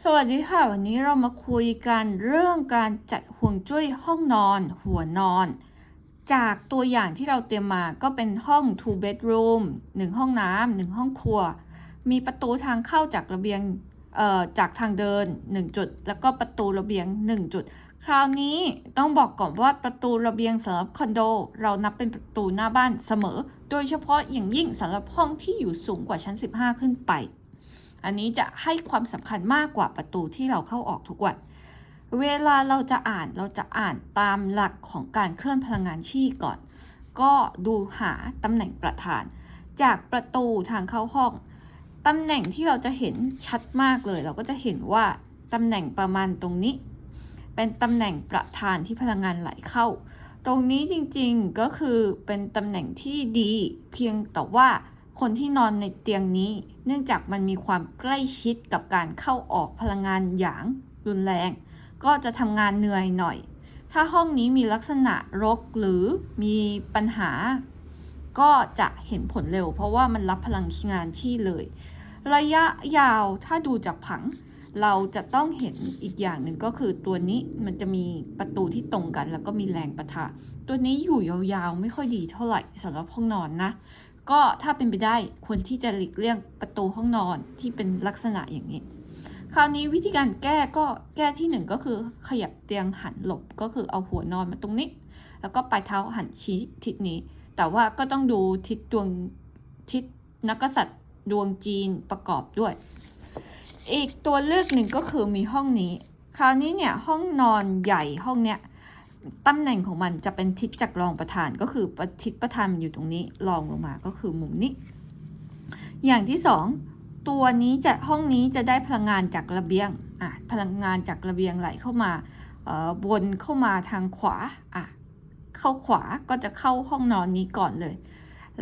สวัสดีค่ะ วันนี้เรามาคุยกันเรื่องการจัดห่วงจุ้ยห้องนอน หัวนอน จากตัวอย่างที่เราเตรียมมาก็เป็นห้อง two bedroom 1 ห้องน้ำหนึ่งห้องครัว มีประตูทางเข้าจากระเบียงเอ่อจากทางเดิน 1 จุด แล้วก็ประตูระเบียง 1 จุด คราวนี้ต้องบอกก่อนว่าประตูระเบียงสำหรับคอนโด เรานับเป็นประตูหน้าบ้านเสมอ โดยเฉพาะอย่างยิ่งสำหรับห้องที่อยู่สูงกว่าชั้น 15 ขึ้นไป อันนี้จะให้ความสำคัญมากกว่าประตูที่เราเข้าออกทุกวัน เวลาเราจะอ่านเราจะอ่านตามหลักของการเคลื่อนพลังงานชีก่อน ก็ดูหาตำแหน่งประธาน จากประตูทางเข้าห้องตำแหน่งที่เราจะเห็นชัดมากเลย เราก็จะเห็นว่าตำแหน่งประมาณตรงนี้ เป็นตำแหน่งประธานที่พลังงานไหลเข้า ตรงนี้จริงๆก็คือเป็นตำแหน่งที่ดี เพียงแต่ว่า คนที่นอนในเตียงนี้ เนื่องจากมันมีความใกล้ชิดกับการเข้าออกพลังงานอย่างรุนแรง ก็จะทำงานเหนื่อยหน่อย ถ้าห้องนี้มีลักษณะรกหรือมีปัญหา ก็จะเห็นผลเร็ว เพราะว่ามันรับพลังงานที่เลย ระยะยาวถ้าดูจากผัง เราจะต้องเห็นอีกอย่างหนึ่งก็คือตัวนี้มันจะมีประตูที่ตรงกัน แล้วก็มีแรงประทะ ตัวนี้อยู่ยาวๆไม่ค่อยดีเท่าไหร่สำหรับห้องนอนนะ ก็ถ้าเป็นไปได้ควรที่จะหลีกเลี่ยงประตูห้องนอนที่เป็นลักษณะอย่างนี้ คราวนี้วิธีการแก้ก็แก้ที่หนึ่งก็คือขยับเตียงหันหลบก็คือเอาหัวนอนมาตรงนี้ แล้วก็ปลายเท้าหันชี้ทิศนี้ แต่ว่าก็ต้องดูทิศดวงทิศนักกษัตริย์ดวงจีนประกอบด้วย อีกตัวเลือกหนึ่งก็คือมีห้องนี้ คราวนี้เนี่ยห้องนอนใหญ่ห้องเนี้ย ตำแหน่งของมันจะเป็นทิศจากรองประธานก็คือประทิศประธานมันอยู่ตรงนี้รองลงมาก็คือมุมนี้ อย่างที่สองตัวนี้จะห้องนี้จะได้พลังงานจากระเบียงอะพลังงานจากระเบียงไหลเข้ามาเอ่อวนเข้ามาทางขวาอะเข้าขวาก็จะเข้าห้องนอนนี้ก่อนเลย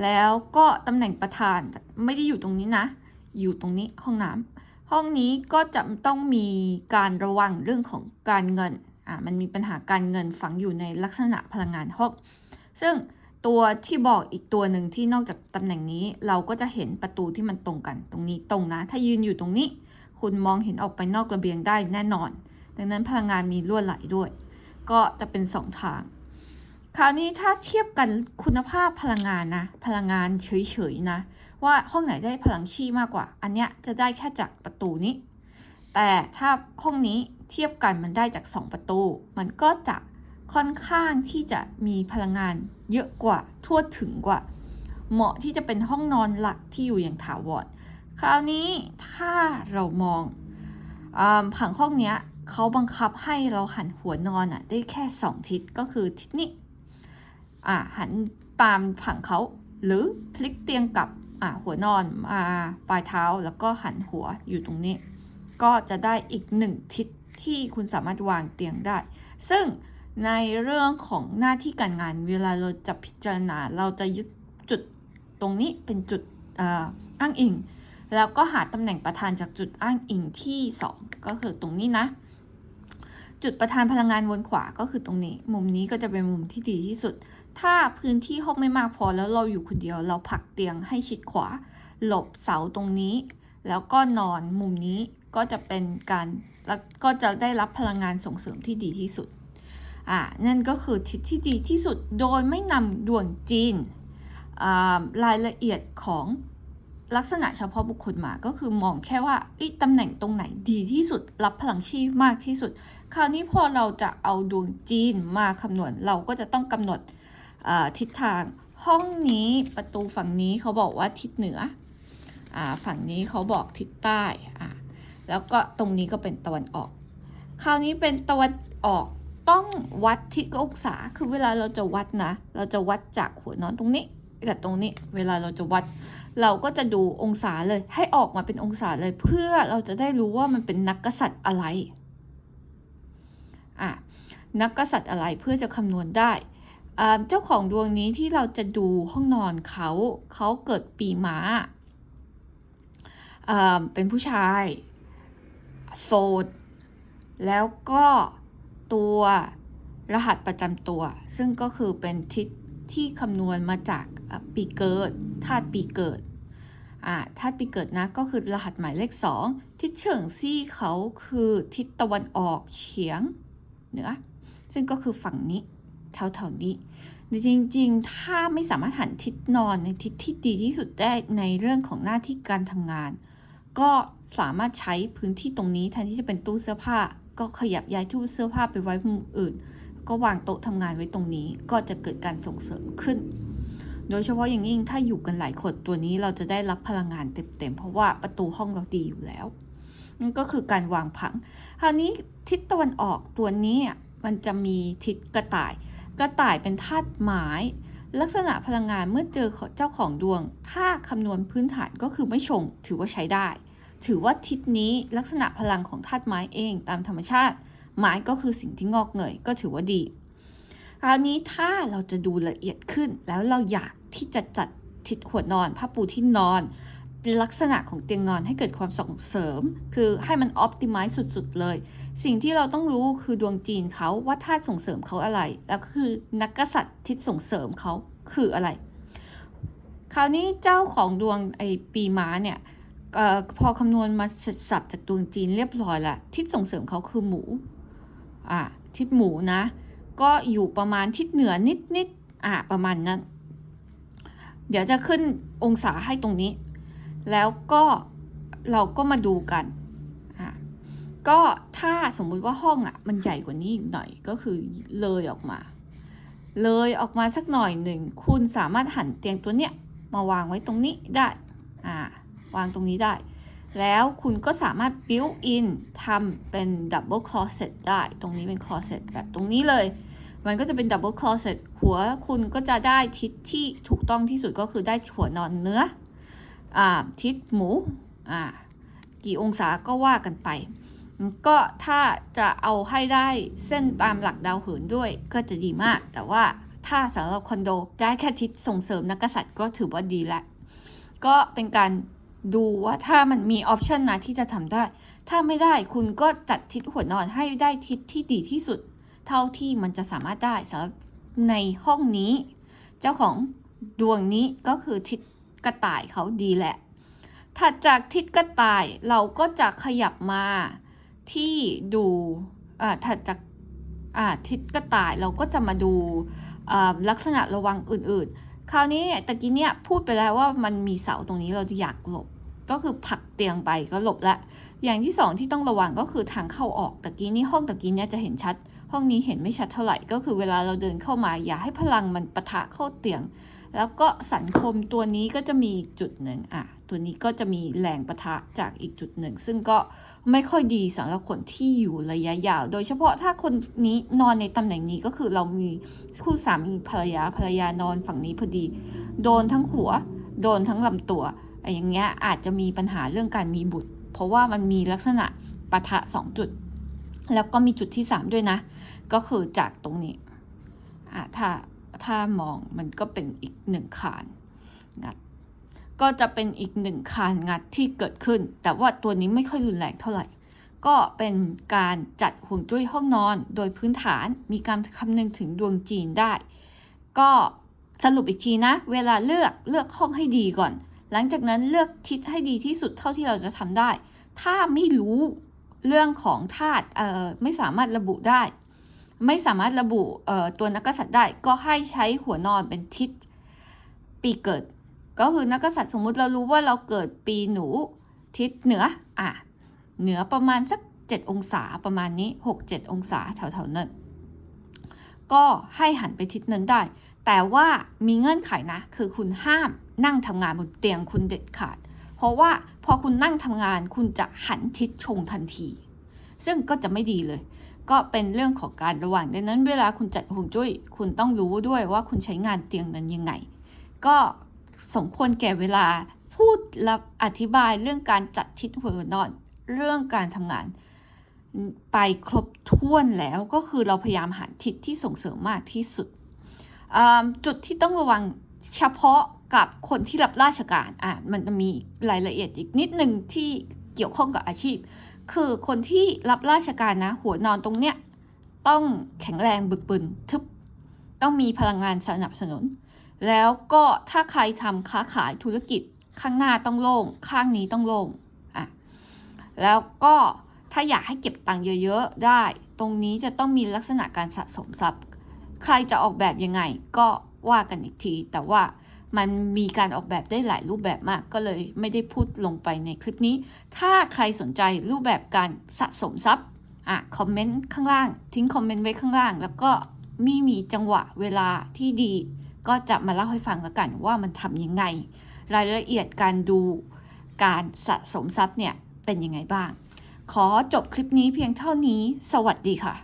แล้วก็ตำแหน่งประธานไม่ได้อยู่ตรงนี้นะ อยู่ตรงนี้ห้องน้ำห้องนี้ก็จะต้องมีการระวังเรื่องของการเงิน อ่ามันมีปัญหาการเงินฝังอยู่ในลักษณะพลังงานห้องซึ่งตัวที่บอกอีกตัวหนึ่งที่นอกจากตำแหน่งนี้เราก็จะเห็นประตูที่มันตรงกันตรงนี้ตรงนะ ถ้ายืนอยู่ตรงนี้ คุณมองเห็นออกไปนอกระเบียงได้แน่นอน ดังนั้นพลังงานมีรั่วไหลด้วย ก็จะเป็นสองทาง คราวนี้ถ้าเทียบกันคุณภาพพลังงานนะ พลังงานเฉยๆนะ ว่าห้องไหนได้พลังชีมากกว่า อันเนี้ยจะได้แค่จากประตูนี้ แต่ถ้าห้องนี้ เทียบกันมันได้จาก 2 ประตู มันก็จะค่อนข้างที่จะมีพลังงานเยอะกว่าทั่วถึงกว่า เหมาะที่จะเป็นห้องนอนหลักที่อยู่อย่างถาวรคราวนี้ถ้าเรามองอผังห้องเนี้ยเขาบังคับให้เราหันหัวนอนอะได้แค่ 2 ทิศก็คือทิศนี้อ่าหันตามผังเขาหรือพลิกเตียงกลับอ่าหัวนอนมาปลายเท้าแล้วก็หันหัวอยู่ตรงนี้ ก็จะได้อีกหนึ่งทิศ ที่คุณสามารถวางเตียงได้ ซึ่งในเรื่องของหน้าที่การงานเวลาเราจะพิจารณาเราจะยึดจุดตรงนี้เป็นจุดอ,อ้างอิง แล้วก็หาตำแหน่งประธานจากจุดอ้างอิงที่ 2 ก็คือตรงนี้นะ จุดประธานพลังงานวนขวาก็คือตรงนี้ มุมนี้ก็จะเป็นมุมที่ดีที่สุด ถ้าพื้นที่ห้องไม่มากพอแล้วเราอยู่คนเดียว เราผลักเตียงให้ชิดขวา หลบเสาตรงนี้ แล้วก็นอนมุมนี้ก็จะเป็นการ แล้วก็จะได้รับพลังงานส่งเสริมที่ดีที่สุด อ่า นั่นก็คือทิศที่ดีที่สุดโดยไม่นำดวงจีนอ่ารายละเอียดของลักษณะเฉพาะบุคคลมาก็คือมองแค่ว่าเอ้ยตำแหน่งตรงไหนดีที่สุด รับพลังชีพมากที่สุด คราวนี้พอเราจะเอาดวงจีนมาคำนวณ เราก็จะต้องกำหนดอ่าทิศทางห้องนี้ประตูฝั่งนี้เขาบอกว่าทิศเหนืออ่าฝั่งนี้เขาบอกทิศใต้อ่า แล้วก็ตรงนี้ก็เป็นตะวันออก คราวนี้เป็นตะวันออกต้องวัดทิศองศาคือเวลาเราจะวัดนะ เราจะวัดจากหัวนอนตรงนี้กับตรงนี้ เวลาเราจะวัด เราก็จะดูองศาเลย ให้ออกมาเป็นองศาเลย เพื่อเราจะได้รู้ว่ามันเป็นนักกษัตริย์อะไรอะนักกษัตริย์อะไรเพื่อจะคำนวณได้เจ้าของดวงนี้ที่เราจะดูห้องนอนเขาเขาเกิดปีม้าเป็นผู้ชาย โสดแล้วก็ตัวรหัสประจำตัว ซึ่งก็คือเป็นทิศที่คำนวณมาจากปีเกิดธาตุปีเกิดอ่าธาตุปีเกิดนะก็คือรหัสหมายเลข 2 ทิศเฉิงซี่เขาคือทิศตะวันออกเฉียงเหนือ ซึ่งก็คือฝั่งนี้แถวๆนี้ จริงๆ ถ้าไม่สามารถหันทิศนอนในทิศที่ดีที่สุดได้ในเรื่องของหน้าที่การทำงาน ก็สามารถใช้พื้นที่ตรงนี้แทนที่จะเป็นตู้เสื้อผ้า ก็ขยับย้ายตู้เสื้อผ้าไปไว้มุมอื่น ก็วางโต๊ะทำงานไว้ตรงนี้ ก็จะเกิดการส่งเสริมขึ้น โดยเฉพาะอย่างยิ่งถ้าอยู่กันหลายคนตัวนี้เราจะได้รับพลังงานเต็มๆเพราะว่าประตูห้องเราดีอยู่แล้วนั่นก็คือการวางผัง คราวนี้ทิศตะวันออกตัวนี้อะมันจะมีทิศกระต่าย กระต่ายเป็นธาตุไม้ ลักษณะพลังงานเมื่อเจอเจ้าของดวง ถ้าคำนวณพื้นฐานก็คือไม่ชง ถือว่าใช้ได้ ถือว่าทิศนี้ลักษณะพลังของธาตุไม้เองตามธรรมชาติ ไม้ก็คือสิ่งที่งอกเงยก็ถือว่าดี คราวนี้ถ้าเราจะดูละเอียดขึ้นแล้วเราอยากที่จะจัดทิศหัวนอนผ้าปูที่นอน ลักษณะของเตียงนอนให้เกิดความส่งเสริม คือให้มันออ t ติ i z e สุดๆเลย สิ่งที่เราต้องรู้คือดวงจีนเขาว่าธาตุส่งเสริมเขาอะไร แล้วก็คือนักกษัตริย์ทิศส่งเสริมเขาคืออะไร คราวนี้เจ้าของดวงไอปีม้าเนี่ยออพอคำนวณมาเสร็จสับจากดวงจีนเรียบร้อยละทิศส่งเสริมเขาคือหมูอ่าทิศหมูนะ ก็อยู่ประมาณทิศเหนือนิดๆอ่าประมาณนั้น เดี๋ยวจะขึ้นองศาให้ตรงนี้ แล้วก็เราก็มาดูกัน ก็ถ้าสมมุติว่าห้องอะ มันใหญ่กว่านี้อีกหน่อยก็คือเลยออกมา เลยออกมาสักหน่อยหนึ่ง คุณสามารถหันเตียงตัวเนี้ยมาวางไว้ตรงนี้ได้ อ่า วางตรงนี้ได้ แล้วคุณก็สามารถ build in ทำเป็น double closet ได้ ตรงนี้เป็น closet แบบตรงนี้เลย มันก็จะเป็น double closet หัวคุณก็จะได้ทิศที่ถูกต้องที่สุดก็คือได้หัวนอนเนื้อ ทิศหมูกี่องศาก็ว่ากันไป ก็ถ้าจะเอาให้ได้เส้นตามหลักดาวเหินด้วยก็จะดีมาก แต่ว่าถ้าสำหรับคอนโดได้แค่ทิศส่งเสริมนักกษัตริย์ก็ถือว่าดีแล้วก็เป็นการดูว่าถ้ามันมีออปชันนะที่จะทำได้ ถ้าไม่ได้คุณก็จัดทิศหัวนอนให้ได้ทิศที่ดีที่สุด เท่าที่มันจะสามารถได้สำหรับในห้องนี้ เจ้าของดวงนี้ก็คือทิศ กระต่ายเขาดีแหละ ถัดจากทิศกระต่ายเราก็จะขยับมาที่ดูอ่าถัดจากอ่าทิศกระต่ายเราก็จะมาดูลักษณะระวังอื่นๆ คราวนี้ตะกี้เนี่ยพูดไปแล้วว่ามันมีเสาตรงนี้เราจะอยากหลบ ก็คือผลักเตียงไปก็หลบละ อย่างที่สองที่ต้องระวังก็คือทางเข้าออกตะกี้นี่ห้องตะกี้เนี่ยจะเห็นชัด ห้องนี้เห็นไม่ชัดเท่าไหร่ ก็คือเวลาเราเดินเข้ามาอย่าให้พลังมันปะทะเข้าเตียง แล้วก็สันคมตัวนี้ก็จะมีอีกจุดหนึ่งอะ ตัวนี้ก็จะมีแรงปะทะจากอีกจุดหนึ่ง ซึ่งก็ไม่ค่อยดีสำหรับคนที่อยู่ระยะยาว โดยเฉพาะถ้าคนนี้นอนในตำแหน่งนี้ก็คือเรามีคู่สามีภรรยาภรรยานอนฝั่งนี้พอดี โดนทั้งหัว โดนทั้งลำตัวไอ้อย่างเงี้ยอาจจะมีปัญหาเรื่องการมีบุตร เพราะว่ามันมีลักษณะปะทะสองจุด แล้วก็มีจุดที่สามด้วยนะ ก็คือจากตรงนี้อะถ้า ถ้ามองมันก็เป็นอีกหนึ่งคานงัด ก็จะเป็นอีกหนึ่งคานงัดที่เกิดขึ้น แต่ว่าตัวนี้ไม่ค่อยรุนแรงเท่าไหร่ ก็เป็นการจัดห่วงจุ้ยห้องนอน โดยพื้นฐานมีการคำนึงถึงดวงจีนได้ ก็สรุปอีกทีนะ เวลาเลือกเลือกห้องให้ดีก่อน หลังจากนั้นเลือกทิศให้ดีที่สุดเท่าที่เราจะทำได้ ถ้าไม่รู้เรื่องของธาตุไม่สามารถระบุได้ ไม่สามารถระบุตัวนักกษัตริย์ได้ ก็ให้ใช้หัวนอนเป็นทิศปีเกิด ก็คือนักกษัตริย์สมมุติเรารู้ว่าเราเกิดปีหนูทิศเหนืออะเหนือประมาณสัก 7 องศาประมาณนี้ 6-7 องศาแถวๆนั้น ก็ให้หันไปทิศนั้นได้ แต่ว่ามีเงื่อนไขนะ คือคุณห้ามนั่งทำงานบนเตียงคุณเด็ดขาด เพราะว่าพอคุณนั่งทำงานคุณจะหันทิศชงทันที ซึ่งก็จะไม่ดีเลย ก็เป็นเรื่องของการระวังดังนั้นเวลาคุณจัดห่วงจุ้ยคุณต้องรู้ด้วยว่าคุณใช้งานเตียงนั้นยังไง ก็สมควรแก่เวลาพูดและอธิบายเรื่องการจัดทิศหัวนอนเรื่องการทำงานไปครบถ้วนแล้วก็คือเราพยายามหาทิศที่ส่งเสริมมากที่สุด จุดที่ต้องระวังเฉพาะกับคนที่รับราชการอะมันจะมีรายละเอียดอีกนิดหนึ่งที่เกี่ยวข้องกับอาชีพ คือคนที่รับราชการนะ หัวนอนตรงเนี้ยต้องแข็งแรงบึกบึนทึบต้องมีพลังงานสนับสนุน แล้วก็ถ้าใครทำค้าขายธุรกิจข้างหน้าต้องโล่ง ข้างนี้ต้องโล่งอะแล้วก็ถ้าอยากให้เก็บตังค์เยอะๆได้ ตรงนี้จะต้องมีลักษณะการสะสมทรัพย์ ใครจะออกแบบยังไงก็ว่ากันอีกที แต่ว่า มันมีการออกแบบได้หลายรูปแบบมาก ก็เลยไม่ได้พูดลงไปในคลิปนี้ ถ้าใครสนใจรูปแบบการสะสมทรัพย์อะคอมเมนต์ข้างล่าง ทิ้งคอมเมนต์ไว้ข้างล่าง แล้วก็มีมีจังหวะเวลาที่ดี ก็จะมาเล่าให้ฟังแล้วกันว่ามันทำยังไง รายละเอียดการดูการสะสมทรัพย์เนี่ยเป็นยังไงบ้าง ขอจบคลิปนี้เพียงเท่านี้ สวัสดีค่ะ